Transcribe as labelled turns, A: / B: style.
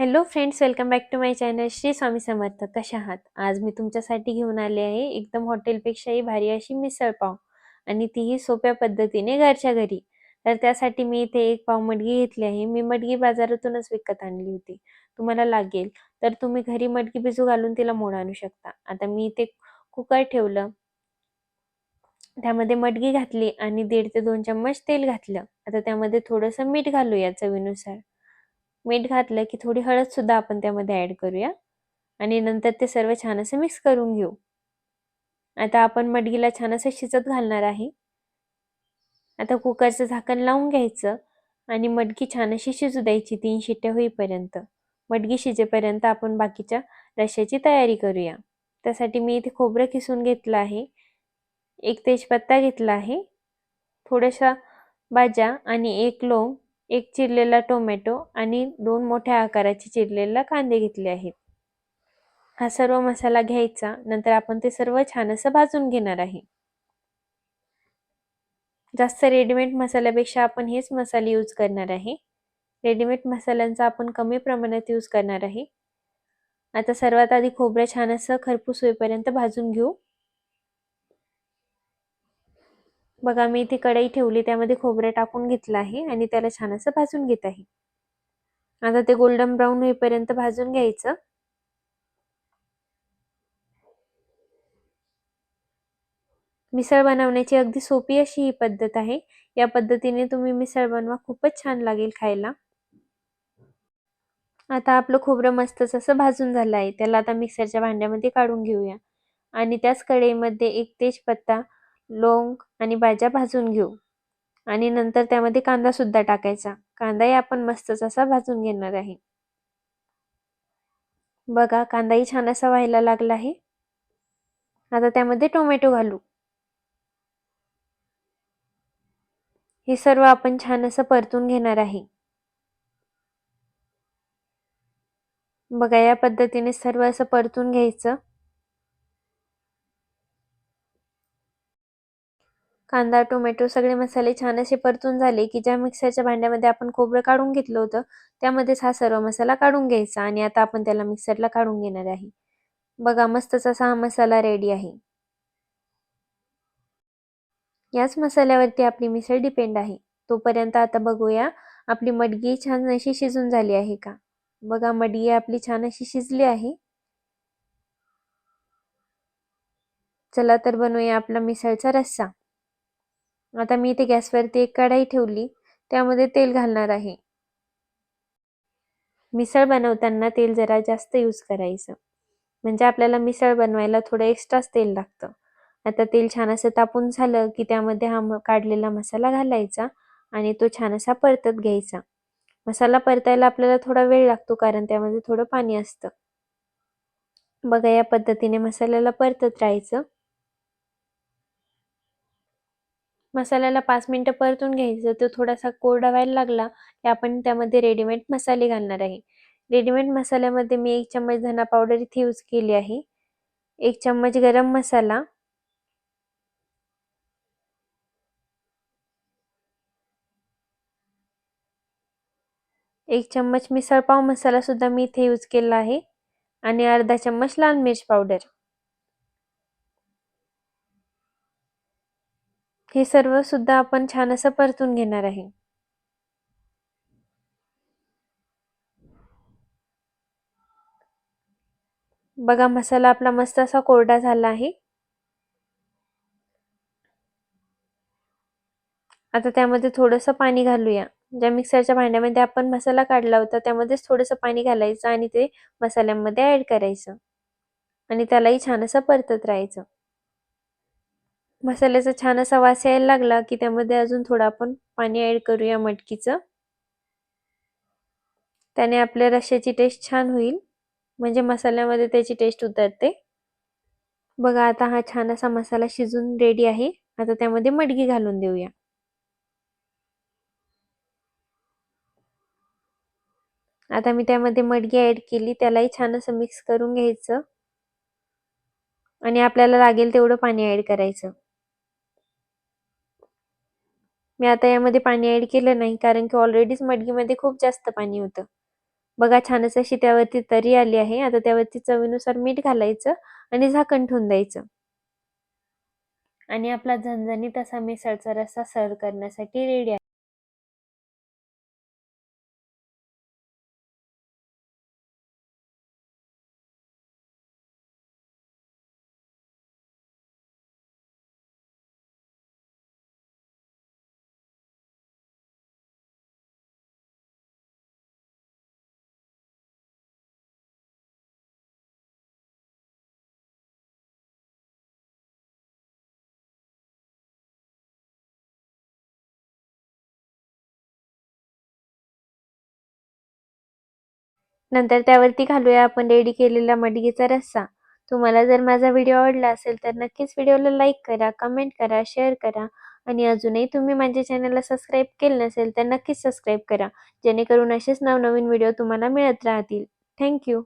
A: Hello friends welcome back to my channel. Shri Swami Samarth. कशा आहात? आज मी तुमच्यासाठी घेऊन आले आहे एकदम हॉटेलपेक्षाही भारी अशी मिसळ पाव आणि तीही सोप्या पद्धतीने घरच्या घरी. तर त्यासाठी मी इथे एक पाव मडगी घेतली आहे. मी मडगी बाजारातूनच विकत आणली होती. तुम्हाला लागेल. तर तुम्ही घरी मडगी भिजू घालून तिला मोड आणू शकता. आता मी इथे कुकर ठेवलं. त्यामध्ये मडगी घातली आणि दीड ते दोन चम्मच तेल घातलं. आता त्यामध्ये थोडंसं मीठ घालूया चवीनुसार. मीठ घातलं की थोडी हळद सुद्धा आपण त्यामध्ये ऍड करूया. आणि नंतर ते सर्व छान असं मिक्स करून घेऊ. आता आपण मडगीला छान असं शिजत घालणार आहे. आता कुकरचं झाकण लावून घ्यायचं आणि मडकी छान अशी शिजू द्यायची तीन शिट्ट्या होईपर्यंत. मडगी शिजेपर्यंत आपण बाकीच्या रश्याची तयारी करूया. त्यासाठी मी इथे खोबरं किसून घेतलं आहे. एक तेजपत्ता घेतला आहे. थोड्याशा भाज्या आणि एक लोंग एक चिरलेला टोमॅटो आणि दोन मोठ्या आकाराचे चिरलेला कांदे घेतले आहेत. हा सर्व मसाला घ्यायचा नंतर आपण ते सर्व छान असं भाजून घेणार आहे. जास्त रेडीमेड मसाल्यापेक्षा आपण हेच मसाले यूज करणार आहे. रेडीमेड मसाल्यांचा आपण कमी प्रमाणात यूज करणार आहे. आता सर्वात आधी खोबरं छान असं खरपूस होईपर्यंत भाजून घेऊ. बघा मी इथे कढई ठेवली त्यामध्ये खोबरं टाकून घेतलं आहे आणि त्याला छान असं भाजून घेत आहे. आता ते गोल्डन ब्राऊन होईपर्यंत भाजून घ्यायचं. मिसळ बनवण्याची अगदी सोपी अशी ही पद्धत आहे. या पद्धतीने तुम्ही मिसळ बनवा खूपच छान लागेल खायला. आता आपलं खोबरं मस्तच असं भाजून झालं आहे. त्याला आता मिक्सरच्या भांड्यामध्ये काढून घेऊया. आणि त्याच कढईमध्ये एक तेजपत्ता लोंग आणि भाज्या भाजून घेऊ. आणि नंतर त्यामध्ये कांदा सुद्धा टाकायचा. कांदाही आपण मस्तच असा भाजून घेणार आहे. बघा कांदाही छान असा व्हायला लागला आहे. आता त्यामध्ये टोमॅटो घालू. हे सर्व आपण छान असं परतून घेणार आहे. बघा या पद्धतीने सर्व असं परतून घ्यायचं. कांदा टोमॅटो सगळे मसाले छान असे परतून झाले की ज्या मिक्सरच्या भांड्यामध्ये आपण खोबरं काढून घेतलं होतं त्यामध्येच हा सर्व मसाला काढून घ्यायचा आणि आता आपण त्याला मिक्सरला काढून घेणार आहे. बघा मस्तच असा हा मसाला रेडी आहे. याच मसाल्यावरती आपली मिसळ डिपेंड आहे. तोपर्यंत आता बघूया आपली मडगी छान अशी शिजून झाली आहे का? बघा मडगी आपली छान अशी शिजली आहे. चला तर बनवूया आपला मिसळचा रस्सा. आता मी इथे गॅसवरती एक कढाई ठेवली त्यामध्ये तेल घालणार आहे. मिसळ बनवताना तेल जरा जास्त यूज करायचं. म्हणजे आपल्याला मिसळ बनवायला थोडं एक्स्ट्राच तेल लागतं. आता तेल छान असं तापून झालं की त्यामध्ये हा काढलेला मसाला घालायचा आणि तो छान असा परतत घ्यायचा. मसाला परतायला आपल्याला थोडा वेळ लागतो कारण त्यामध्ये थोडं पाणी असतं. बघा या पद्धतीने मसाल्याला परतत राहायचं. मसाल्याला पाच मिनटं परतून घ्यायचं. तो थोडासा कोरडा व्हायला लागला की आपण त्यामध्ये रेडीमेड मसाले घालणार आहे. रेडीमेड मसाल्यामध्ये मी एक चम्मच धना पावडर इथे यूज केली आहे. एक चम्मच गरम मसाला. एक चम्मच मिसळपाव मसाला सुद्धा मी इथे यूज केला आहे. आणि अर्धा चम्मच लाल मिर्च पावडर हे सर्व सुद्धा आपण छान असं परतून घेणार आहे. बघा मसाला आपला मस्त असा कोरडा झाला आहे. आता त्यामध्ये थोडंसं पाणी घालूया. ज्या मिक्सरच्या भांड्यामध्ये आपण मसाला काढला होता त्यामध्येच थोडंसं पाणी घालायचं आणि ते मसाल्यामध्ये ऍड करायचं. आणि त्यालाही छान असं परतत राहायचं. मसाल्याचा छान असा वास यायला लागला की त्यामध्ये अजून थोडं आपण पाणी ऍड करूया मटकीचं. त्याने आपल्या रश्याची टेस्ट छान होईल. म्हणजे मसाल्यामध्ये त्याची टेस्ट उतरते. बघा आता हा छान असा मसाला शिजून रेडी आहे. आता त्यामध्ये मटकी घालून देऊया. आता मी त्यामध्ये मडगी ऍड केली. त्यालाही छान असं मिक्स करून घ्यायचं. आणि आपल्याला लागेल तेवढं पाणी ऍड करायचं. मी आता यामध्ये पाणी ऍड केलं नाही कारण की ऑलरेडीच मडगीमध्ये खूप जास्त पाणी होतं. बघा छानच अशी त्यावरती तरी आली आहे. आता त्यावरती चवीनुसार मीठ घालायचं आणि झाकण ठेवून द्यायचं. आणि आपला झणझणीत असा मिसळचा रस्सा सर्व करण्यासाठी रेडी आहे. नंतर त्यावरती घालूया आपण रेडी केलेला मडगीचा रस्सा. तुम्हाला जर माझा व्हिडिओ आवडला असेल तर नक्कीच व्हिडिओला लाईक करा कमेंट करा शेअर करा. आणि अजूनही तुम्ही माझ्या चॅनलला सबस्क्राईब केलं नसेल तर नक्कीच सबस्क्राईब करा जेणेकरून असेच नवनवीन व्हिडिओ तुम्हाला मिळत राहतील. थँक्यू